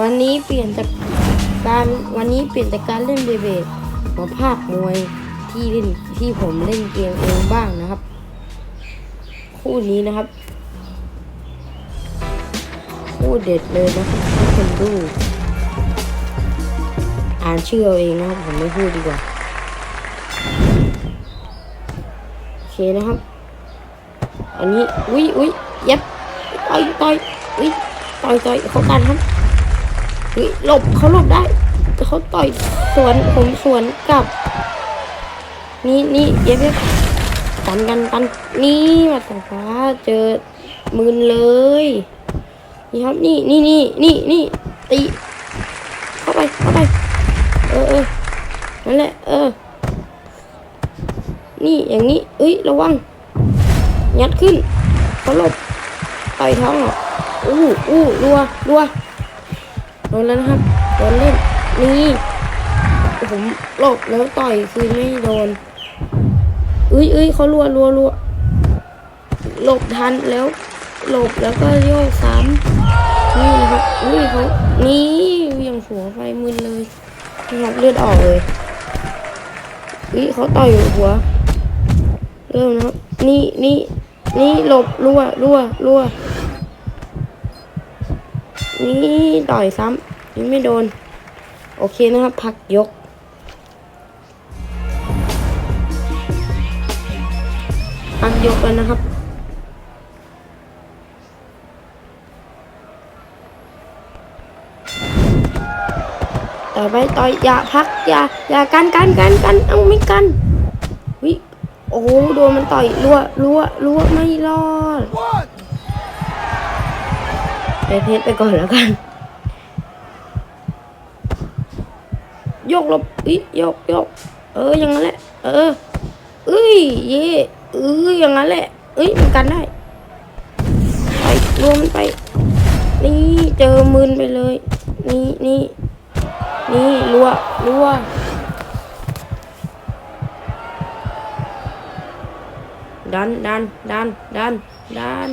วันนี้เปลี่ยนจากการวันนี้เปลี่ยนจากการเล่นเบเบดมาภาคมวยที่เล่นที่ผมเล่นเกมเองบ้างนะครับ คู่นี้นะครับ คู่เด็ดเลยนะครับให้คนดูอ่านชื่อเอาเองนะครับผมไม่พูดดีกว่าโอเคนะครับ อันนี้อุ้ยอุ้ยเย็บต่อยต่อยอุ้ยต่อยต่อยเขากันครับ อุ้ยหลบเขาหลบได้เขาต่อยสวนผมสวนกลับ นี่นี่เย็บเย็บกันกันกันนี่มาต่อฟ้าเจอมืนเลยนี่ครับนี่นี่นี่นี่นี่ตีเข้าไปเข้าไป เออเออนั่นแหละเออ นี่อย่างนี้เอ้ยระวังยัดขึ้นเขาหลบต่อยท้องเหรออู้อู้รัวรัว โดนแล้วนะครับ โดนเล่น นี่ผมหลบแล้วต่อยคือไม่โดนเอ้ยเอ้ยเขารัวรัวรัวหลบทันแล้ว หลบแล้วก็โยกซ้ำนี่นะครับอุ้ยเขานี่เหวียงหัวไฟมึนเลยนี่ครับเลือดออกเลยอุ้ยเขาต่อยหัว เริ่มนะครับ นี่นี่นี่หลบรัวรัวรัว นี่ต่อยซ้ำยังไม่โดน โอเคนะครับ พักยก พักยกแล้วนะครับ ต่อไปต่อยอย่าพักอย่าอย่ากันกันกันกันเอาไม่กันวิโอ้โหโดนมันต่อยรัวรัวรัวไม่รอด ไปเพชรไปก่อนแล้วกัน ยกลบอียกยกเอออย่างนั้นแหละ เออเอ้ยเย่เอออย่างนั้นแหละ เอ้ยมันกันได้ไปรวมนไป นี่เจอมืนไปเลย นี่นี่นี่รัวรัวดันดันดันดันดัน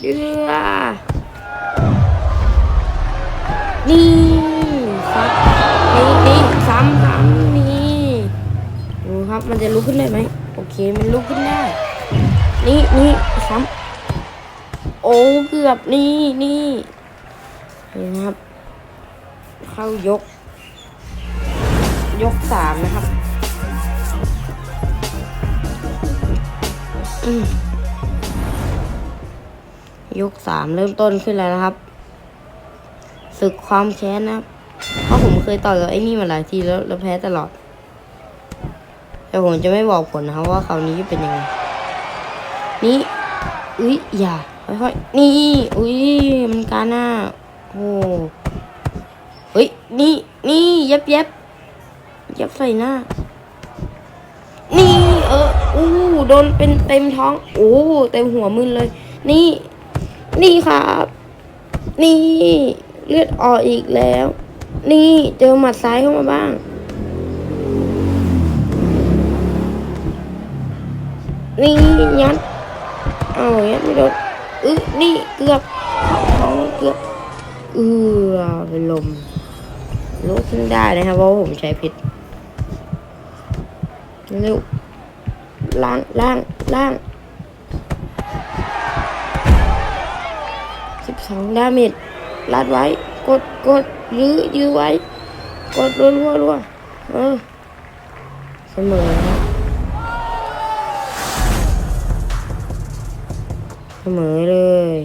เดือ นี่ครับนี่นี่ซ้ำซ้ำนี่ดูครับมันจะลุกขึ้นได้ไหมโอเคมันลุกขึ้นได้นี่นี่ซ้ำโอ้เกือบนี่นี่เห็นไหมครับ เข้ายก ยกสามนะครับยกสามเริ่มต้นขึ้นแล้วนะครับ ศึกความแค้นนะครับ เพราะผมเคยต่อยกับไอ้นี่มาหลายทีแล้วแล้วแพ้ตลอด แต่ผมจะไม่บอกผลนะครับว่าคราวนี้จะเป็นยังไง นี่อุ้ยอย่าค่อยๆนี่อุ้ยมันการหน้าโอ้เฮ้ยนี่นี่เย็บเย็บเย็บใส่หน้า นี่ เอออู้โดนเป็นเต็มท้องโอ้เต็มหัวมึนเลย นี่ นี่ครับ นี่ เลือดออกอีกแล้ว นี่เจอหมัดซ้ายเข้ามาบ้าง นี่ยัดเอายัดไม่โดนอึนี่เกือบท้องเกือบเออเป็นลมลุกขึ้นได้นะครับเพราะว่าผมใช้พิษเร็วล้างล้างล้างสิบสองดาเมจ ลัดไว้ กดกดยื้อยื้อไว้ กดรัวรัวรัวเออเสมอครับเสมอเลย